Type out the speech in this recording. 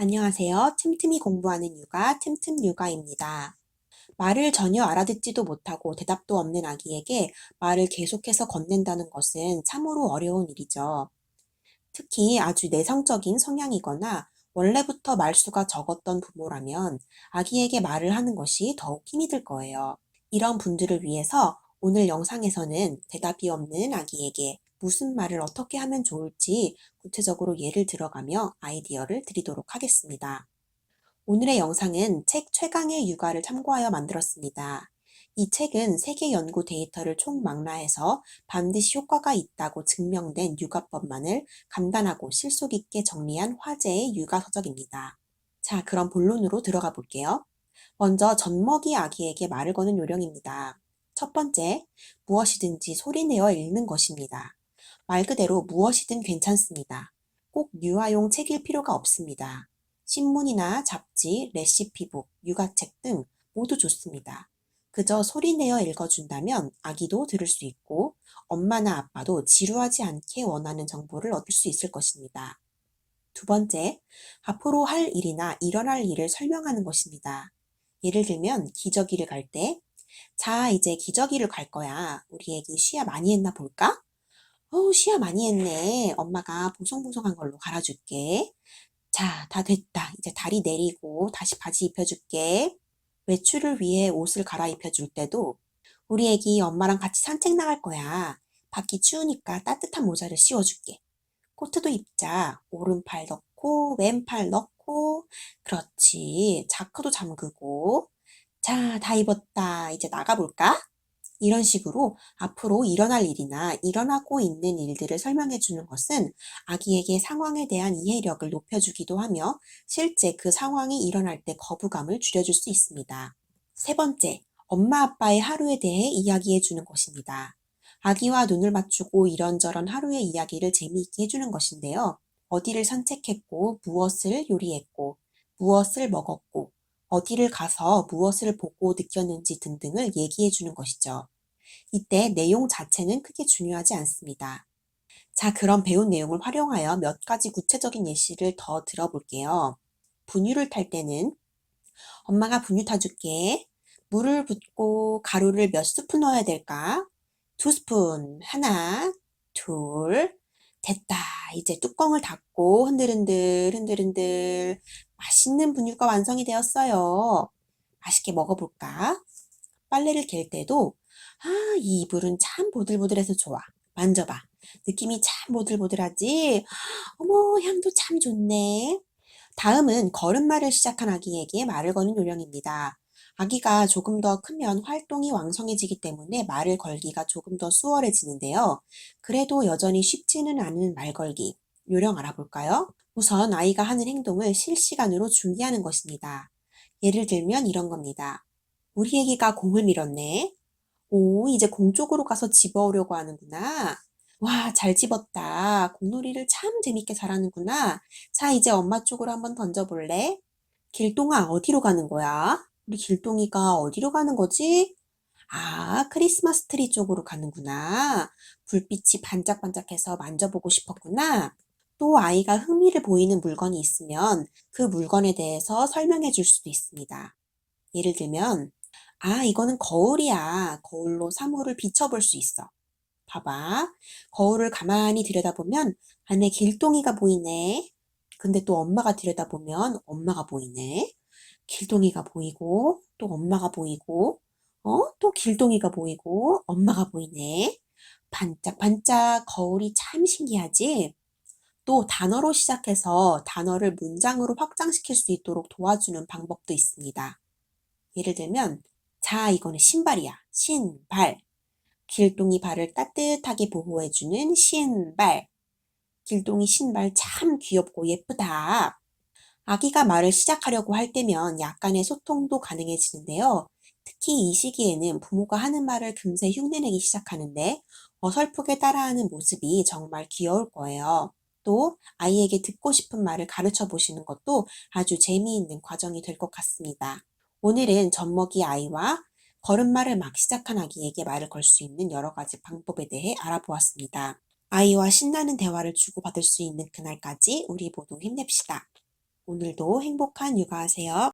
안녕하세요. 틈틈이 공부하는 육아, 틈틈 육아입니다. 말을 전혀 알아듣지도 못하고 대답도 없는 아기에게 말을 계속해서 건넨다는 것은 참으로 어려운 일이죠. 특히 아주 내성적인 성향이거나 원래부터 말수가 적었던 부모라면 아기에게 말을 하는 것이 더욱 힘이 들 거예요. 이런 분들을 위해서 오늘 영상에서는 대답이 없는 아기에게 무슨 말을 어떻게 하면 좋을지 구체적으로 예를 들어가며 아이디어를 드리도록 하겠습니다. 오늘의 영상은 책 최강의 육아를 참고하여 만들었습니다. 이 책은 세계 연구 데이터를 총망라해서 반드시 효과가 있다고 증명된 육아법만을 간단하고 실속 있게 정리한 화제의 육아 서적입니다. 자, 그럼 본론으로 들어가 볼게요. 먼저 젖먹이 아기에게 말을 거는 요령입니다. 첫 번째, 무엇이든지 소리내어 읽는 것입니다. 말 그대로 무엇이든 괜찮습니다. 꼭 유아용 책일 필요가 없습니다. 신문이나 잡지, 레시피북, 육아책 등 모두 좋습니다. 그저 소리내어 읽어준다면 아기도 들을 수 있고 엄마나 아빠도 지루하지 않게 원하는 정보를 얻을 수 있을 것입니다. 두 번째, 앞으로 할 일이나 일어날 일을 설명하는 것입니다. 예를 들면 기저귀를 갈 때, 자, 이제 기저귀를 갈 거야. 우리 애기 쉬야 많이 했나 볼까? 어우, 시야 많이 했네. 엄마가 보송보송한 걸로 갈아줄게. 자, 다 됐다. 이제 다리 내리고 다시 바지 입혀줄게. 외출을 위해 옷을 갈아입혀줄 때도 우리 애기 엄마랑 같이 산책 나갈 거야. 밖이 추우니까 따뜻한 모자를 씌워줄게. 코트도 입자. 오른팔 넣고 왼팔 넣고 그렇지. 자크도 잠그고 자, 다 입었다. 이제 나가볼까? 이런 식으로 앞으로 일어날 일이나 일어나고 있는 일들을 설명해 주는 것은 아기에게 상황에 대한 이해력을 높여주기도 하며 실제 그 상황이 일어날 때 거부감을 줄여줄 수 있습니다. 세 번째, 엄마 아빠의 하루에 대해 이야기해 주는 것입니다. 아기와 눈을 맞추고 이런저런 하루의 이야기를 재미있게 해주는 것인데요. 어디를 산책했고, 무엇을 요리했고, 무엇을 먹었고, 어디를 가서 무엇을 보고 느꼈는지 등등을 얘기해 주는 것이죠. 이때 내용 자체는 크게 중요하지 않습니다. 자, 그럼 배운 내용을 활용하여 몇 가지 구체적인 예시를 더 들어볼게요. 분유를 탈 때는 엄마가 분유 타줄게. 물을 붓고 가루를 몇 스푼 넣어야 될까? 두 스푼. 하나, 둘. 됐다. 이제 뚜껑을 닫고 흔들흔들 흔들흔들 맛있는 분유가 완성이 되었어요. 맛있게 먹어볼까? 빨래를 갤 때도 아, 이 이불은 참 보들보들해서 좋아. 만져봐. 느낌이 참 보들보들하지? 어머, 향도 참 좋네. 다음은 걸음마를 시작한 아기에게 말을 거는 요령입니다. 아기가 조금 더 크면 활동이 왕성해지기 때문에 말을 걸기가 조금 더 수월해지는데요. 그래도 여전히 쉽지는 않은 말 걸기. 요령 알아볼까요? 우선 아이가 하는 행동을 실시간으로 중계하는 것입니다. 예를 들면 이런 겁니다. 우리 애기가 공을 밀었네. 오, 이제 공 쪽으로 가서 집어오려고 하는구나. 와, 잘 집었다. 공놀이를 참 재밌게 잘하는구나. 자, 이제 엄마 쪽으로 한번 던져볼래? 길동아, 어디로 가는 거야? 우리 길동이가 어디로 가는 거지? 아, 크리스마스 트리 쪽으로 가는구나. 불빛이 반짝반짝해서 만져보고 싶었구나. 또 아이가 흥미를 보이는 물건이 있으면 그 물건에 대해서 설명해 줄 수도 있습니다. 예를 들면, 아, 이거는 거울이야. 거울로 사물을 비춰볼 수 있어. 봐봐. 거울을 가만히 들여다보면 안에 길동이가 보이네. 근데 또 엄마가 들여다보면 엄마가 보이네. 길동이가 보이고, 또 엄마가 보이고, 어? 또 길동이가 보이고, 엄마가 보이네. 반짝반짝 거울이 참 신기하지? 또 단어로 시작해서 단어를 문장으로 확장시킬 수 있도록 도와주는 방법도 있습니다. 예를 들면, 자, 이거는 신발이야. 신발. 길동이 발을 따뜻하게 보호해주는 신발. 길동이 신발 참 귀엽고 예쁘다. 아기가 말을 시작하려고 할 때면 약간의 소통도 가능해지는데요. 특히 이 시기에는 부모가 하는 말을 금세 흉내내기 시작하는데 어설프게 따라하는 모습이 정말 귀여울 거예요. 또 아이에게 듣고 싶은 말을 가르쳐 보시는 것도 아주 재미있는 과정이 될 것 같습니다. 오늘은 젖먹이 아이와 걸음마를 막 시작한 아기에게 말을 걸 수 있는 여러 가지 방법에 대해 알아보았습니다. 아이와 신나는 대화를 주고받을 수 있는 그날까지 우리 모두 힘냅시다. 오늘도 행복한 육아 하세요.